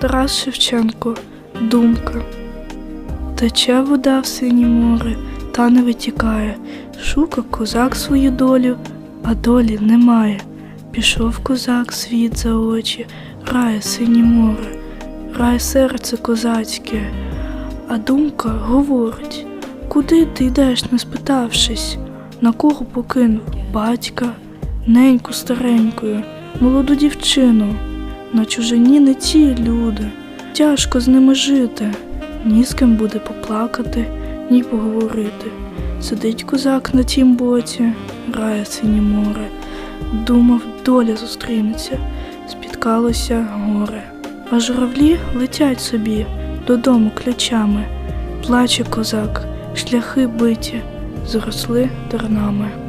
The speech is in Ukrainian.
Тарас Шевченко, думка. Тече вода в синє море, та не витікає. Шука козак свою долю, а долі немає. Пішов козак світ за очі, рає синє море, рає серце козацьке. А думка говорить, куди ти йдеш, не спитавшись, на кого покинув батька, неньку старенькою, молоду дівчину. На чужині не ті люди, тяжко з ними жити, ні з ким буде поплакати, ні поговорити. Сидить козак на тім боці, грає синє море, думав, доля зустрінеться, спіткалося горе. А журавлі летять собі додому ключами. Плаче козак, шляхи биті, зросли тернами.